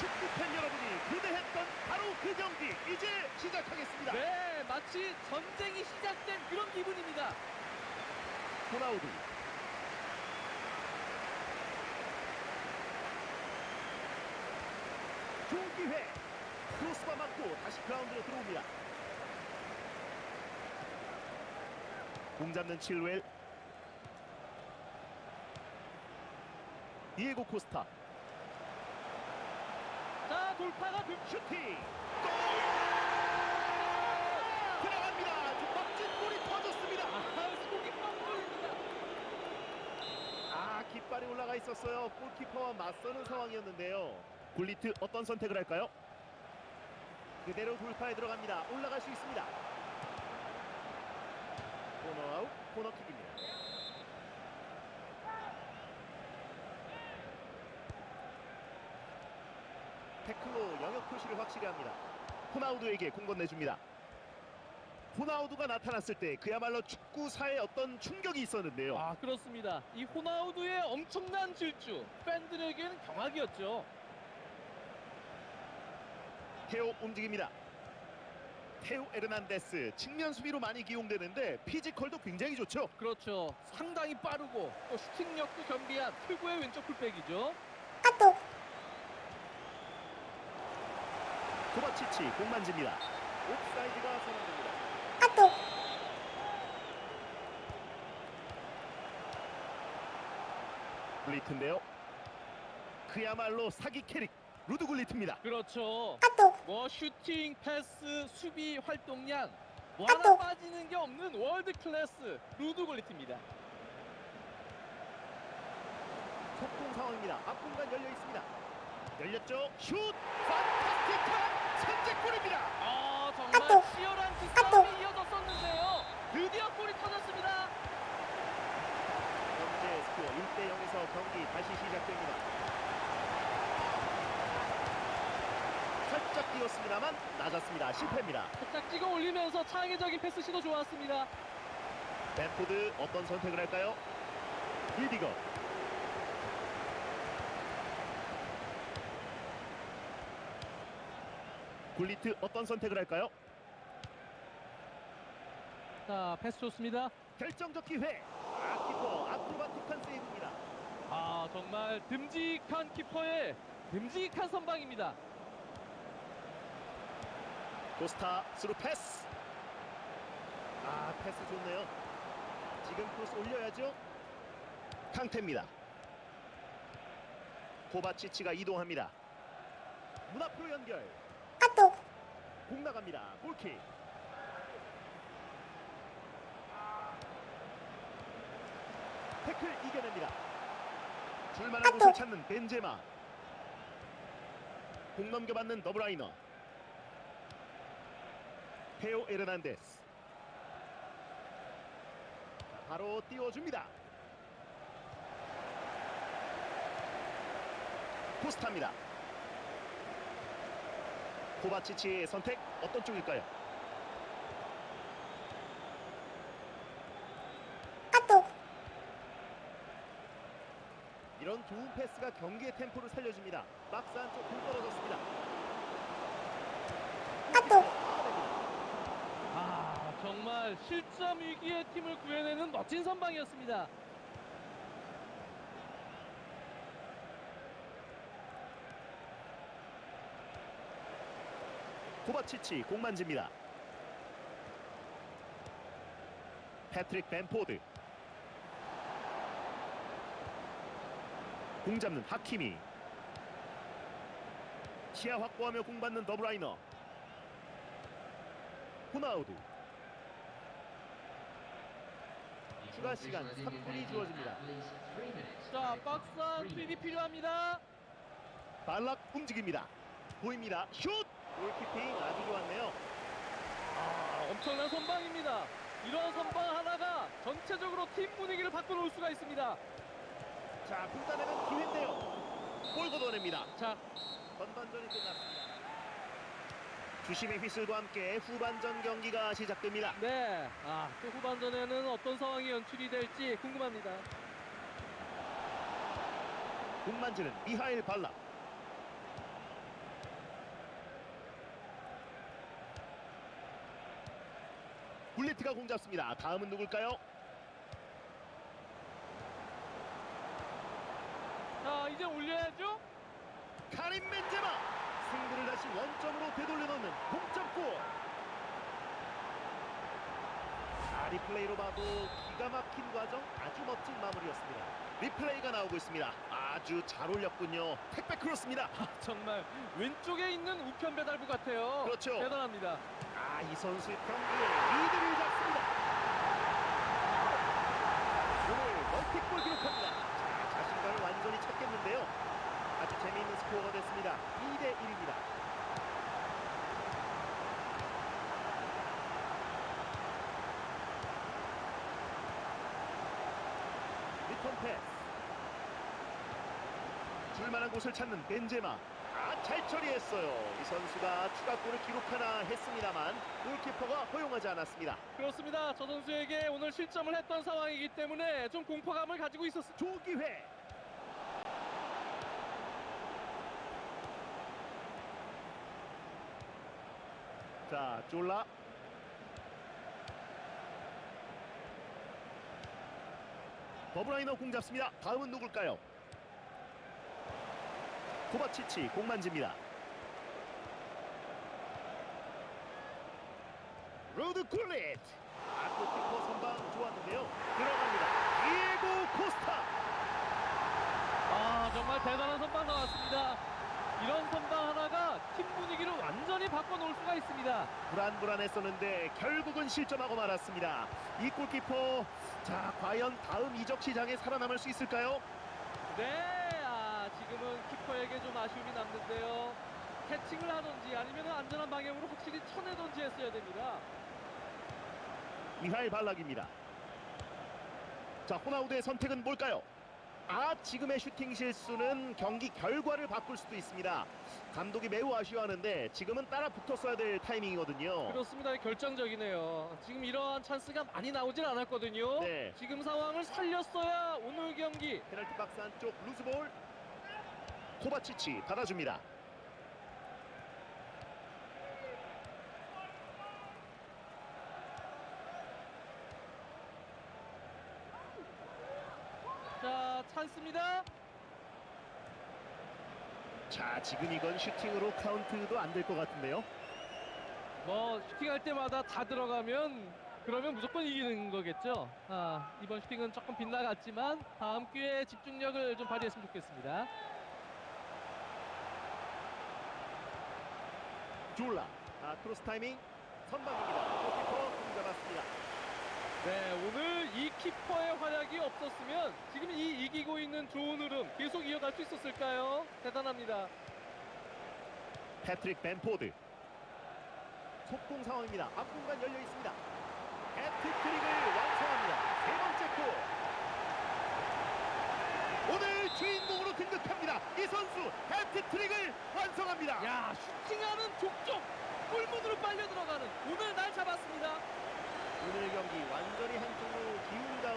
축구 팬 여러분이 기대했던 바로 그 경기 이제 시작하겠습니다. 네, 마치 전쟁이 시작된 그런 기분입니다. 호나우두 좋은 기회. 크로스바 맞고 다시 그라운드로 들어옵니다. 공 잡는 칠웰. 디에고 코스타 자, 돌파가 들 슈팅. 골! 들어갑니다. 멋진 골이 터졌습니다. 아, 속이 뻥 뚫립니다. 아 깃발이 올라가 있었어요. 골키퍼와 맞서는 상황이었는데요. 굴리트 어떤 선택을 할까요? 그대로 돌파에 들어갑니다. 올라갈 수 있습니다. 코너 아웃 코너킥입니다 태클로 영역 표시를 확실히 합니다 호나우두에게 공 건네줍니다 호나우두가 나타났을 때 그야말로 축구사에 어떤 충격이 있었는데요 아, 그렇습니다. 이 호나우두의 엄청난 질주, 팬들에게는 경악이었죠. 테오 움직입니다. 테오 에르난데스 측면 수비로 많이 기용되는데 피지컬도 굉장히 좋죠. 그렇죠. 상당히 빠르고 또 슈팅력도 겸비한 최고의 왼쪽 풀백이죠. 코바치치 공 만집니다. 옵사이드가 선언됩니다. 블리트인데요. 그야말로 사기 캐릭 루드 굴리트입니다. 그렇죠. 뭐 슈팅, 패스, 수비 활동량 뭐 하나 빠지는 게 없는 월드 클래스 루드 골리트입니다. 속공 상황입니다. 앞 공간 열려 있습니다. 열렸죠. 슛! 판타스틱한 선제골입니다. 아 정말 치열한 기싸움이 이어졌었는데요. 드디어 골이 터졌습니다. 현재 스코어 1대 0에서 경기 다시 시작됩니다. 살짝 뛰었습니다만 낮았습니다. 실패입니다. 살짝 찍어 올리면서 창의적인 패스 시도 좋았습니다. 벤포드 어떤 선택을 할까요? 리디거 굴리트 어떤 선택을 할까요? 자 패스 좋습니다. 결정적 기회. 아 키퍼 아크로바틱한 세이브입니다. 아 정말 듬직한 키퍼의 듬직한 선방입니다. 코스타 스루 패스. 아 패스 좋네요. 지금 크로스 올려야죠. 캉테입니다. 코바치치가 이동합니다. 문 앞으로 연결 공 나갑니다. 골킥. 태클 이겨냅니다. 줄만한 곳을 찾는 벤제마. 공 넘겨받는 더브라이너. 테오 에르난데스. 바로 띄워줍니다. 포스타입니다 코바치치의 선택 어떤 쪽일까요? 이런 좋은 패스가 경기의 템포를 살려줍니다 박스 안쪽 공 떨어졌습니다 아 정말 실점 위기의 팀을 구해내는 멋진 선방이었습니다. 코바치치 공 만집니다. 패트릭 벤포드 공 잡는 하키미 시야 확보하며 공 받는 더브라이너 호나우두 추가 시간 3분이 주어집니다. 자 박스 안 투입이 필요합니다. 발락 움직입니다. 보입니다. 슛! 골키핑 아주 좋았네요. 아 엄청난 선방입니다. 이런 선방 하나가 전체적으로 팀 분위기를 바꿔놓을 수가 있습니다. 자, 분단에는 기회인데요. 골 걷어냅니다. 자 전반전이 끝났습니다. 주심의 휘슬과 함께 후반전 경기가 시작됩니다. 네. 아, 또 후반전에는 어떤 상황이 연출이 될지 궁금합니다. 공 만지는 미하일 발락. 굴리트가 공 잡습니다. 다음은 누굴까요? 자 이제 올려야죠. 카린 벤제마 승부를 다시 원점으로 되돌려놓는 동점골 아, 리플레이로 봐도 기가 막힌 과정 아주 멋진 마무리였습니다 리플레이가 나오고 있습니다 아주 잘 올렸군요 택배 크로스입니다 정말 왼쪽에 있는 우편 배달부 같아요. 그렇죠. 대단합니다. 아이 선수의 경기에 리드를 잡습니다. 오늘 멀티골 기록합니다. 자, 자신감을 완전히 찾겠는데요. 아주 재미있는 스코어가 됐습니다. 2대 1입니다. 리턴 패스. 줄만한 곳을 찾는 벤제마 아, 잘 처리했어요. 이 선수가 추가골을 기록하나 했습니다만 골키퍼가 허용하지 않았습니다. 그렇습니다. 저 선수에게 오늘 실점을 했던 상황이기 때문에 좀 공포감을 가지고 있었습니다. 조기회. 자 졸라. 버브라이너 공 잡습니다. 다음은 누굴까요 코바치치 공 만집니다 로드 굴릿 아 골키퍼 선방 좋았는데요 들어갑니다 디에고 코스타 아 정말 대단한 선방 나왔습니다. 이런 선방 하나가 팀 분위기를 완전히 바꿔놓을 수가 있습니다. 불안불안했었는데 결국은 실점하고 말았습니다. 이 골키퍼 자 과연 다음 이적 시장에 살아남을 수 있을까요? 네, 아 지금은 키퍼에게 좀 아쉬움이 남는데요. 캐칭을 하든지 아니면 안전한 방향으로 확실히 쳐내든지 했어야 됩니다. 미하일 발락입니다. 자 호나우드의 선택은 뭘까요? 아 지금의 슈팅 실수는 경기 결과를 바꿀 수도 있습니다. 감독이 매우 아쉬워하는데 지금은 따라 붙었어야 될 타이밍이거든요. 그렇습니다. 결정적이네요. 지금 이러한 찬스가 많이 나오질 않았거든요. 네. 지금 상황을 살렸어야 오늘 경기 페널티 박스 안쪽 루즈볼 코바치치 받아줍니다. 자 찬스입니다. 자 지금 이건 슈팅으로 카운트도 안 될 것 같은데요. 뭐 슈팅할 때마다 다 들어가면 그러면 무조건 이기는 거겠죠. 아 이번 슈팅은 조금 빗나갔지만 다음 기회에 집중력을 좀 발휘했으면 좋겠습니다. 졸라 아 크로스 타이밍 선방입니다. 골키퍼 공 잡았습니다. 네, 오늘 이 키퍼의 활약이 없었으면 지금 이 이기고 있는 좋은 흐름 계속 이어갈 수 있었을까요? 대단합니다. 패트릭 벤포드 속공 상황입니다. 앞공간 열려 있습니다. 해트트릭을 완성합니다. 세 번째 골. 오늘 주인공으로 등극합니다. 이 선수 해트트릭을 완성합니다. 야, 슈팅하는 족족 골문으로 빨려 들어가는 오늘 날 잡았습니다. 오늘 경기 완전히 한쪽으로 기운다